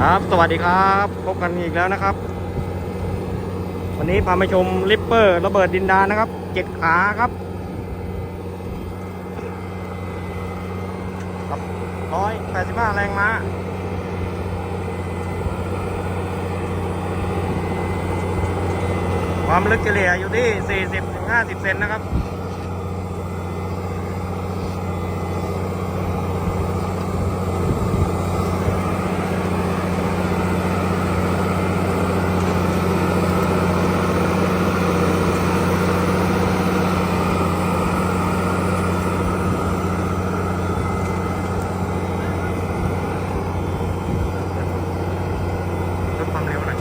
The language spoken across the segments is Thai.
ครับ สวัสดีครับ พบกันอีกแล้วนะครับ วันนี้พามาชมลิปเปอร์ระเบิดดินดานนะครับเจ็ดขาครับครับร้อยแปดสิบห้าแรงม้าความลึกเฉลี่ยอยู่ที่ 40-50 เซนนะครับ ลดความเร็วหน่อย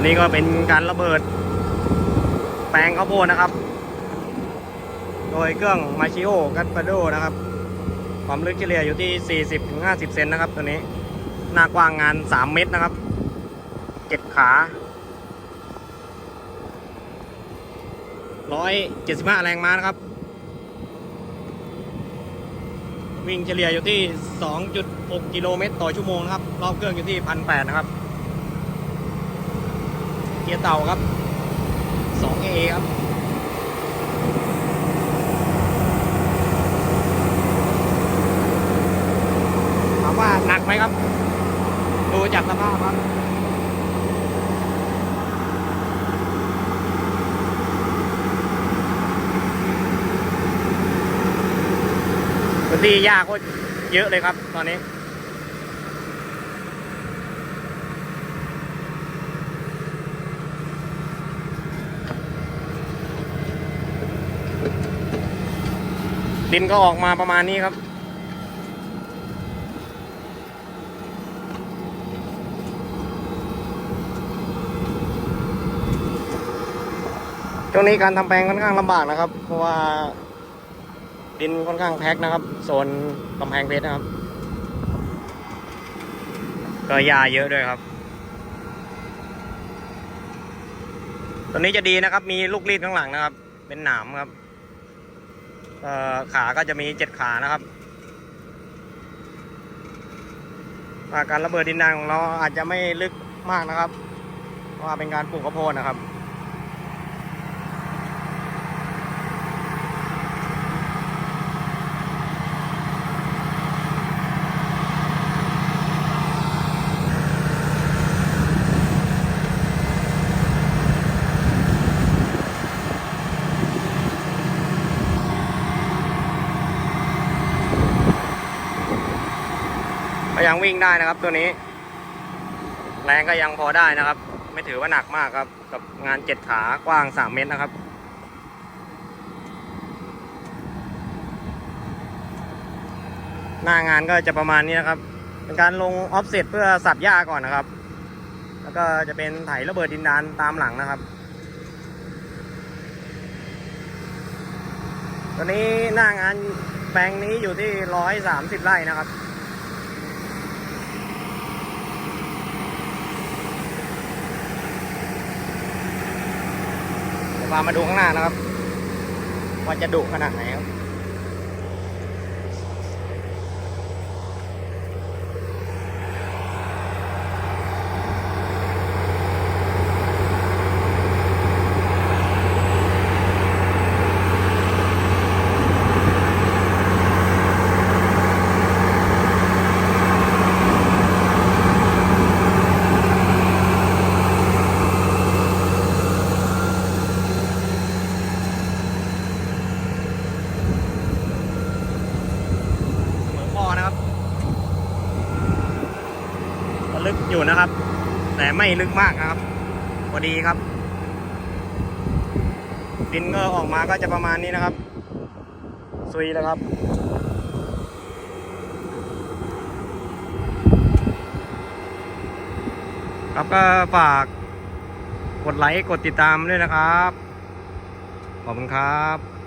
ตัวนี้ก็เป็นการระเบิด แปลงข้าวโพดนะครับ โดยเครื่องมาชิโอกัตปาโดนะครับ ความลึกเฉลี่ยอยู่ที่ 40-50 เซนนะครับ ตัวนี้ หน้ากว้างงาน 3 เมตรนะครับ 7 ขา 175 แรงม้านะครับ วิ่งเฉลี่ยอยู่ที่ 2.6 กิโลเมตรต่อชั่วโมงนะครับ รอบเครื่องอยู่ที่ 1,800 นะครับ กียร์เต่าครับ 2A ครับถามว่าหนักไหมครับ ดูจากสภาพครับพื้นที่ยากก็เยอะเลยครับตอนนี้ ดินก็ออกมาประมาณนี้ครับ ช่วงนี้การทำแปลงค่อนข้างลำบากนะครับ เพราะว่าดินค่อนข้างแพ็กนะครับ โซนกำแพงเพชรนะครับ ก็หญ้าเยอะด้วยครับตัวนี้จะดีนะครับ มีลูกรีดข้างหลังนะครับ เป็นหนามครับ ขาก็จะมีเจ็ดขานะครับาการระเบิดดินแดนของเราอาจจะไม่ลึกมากนะครับเพราะว่าเป็นการปลูกข้าวโพดนะครับ ยังวิ่งได้นะครับ ตัวนี้ แรงก็ยังพอได้นะครับ ไม่ถือว่าหนักมากครับ กับงานเจ็ดขากว้างสามเมตรนะครับหน้างานก็จะประมาณนี้นะครับ เป็นการลงออฟเซตเพื่อสับหญ้าก่อนนะครับ แล้วก็จะเป็นไถระเบิดดินดานตามหลังนะครับ ตอนนี้หน้างานแปลงนี้อยู่ที่ร้อยสามสิบไร่นะครับ มามาดูข้างหน้านะครับ ว่าจะดุขนาดไหนครับ เหมือนพ่อนะครับก็ ลึกอยู่นะครับ แต่ไม่ลึกมากนะครับพอดีครับ ดินก็ออกมาก็จะประมาณนี้นะครับซุยแล้วครับครับก็ฝากกดไลค์กดติดตามด้วยนะครับ ขอบคุณครับ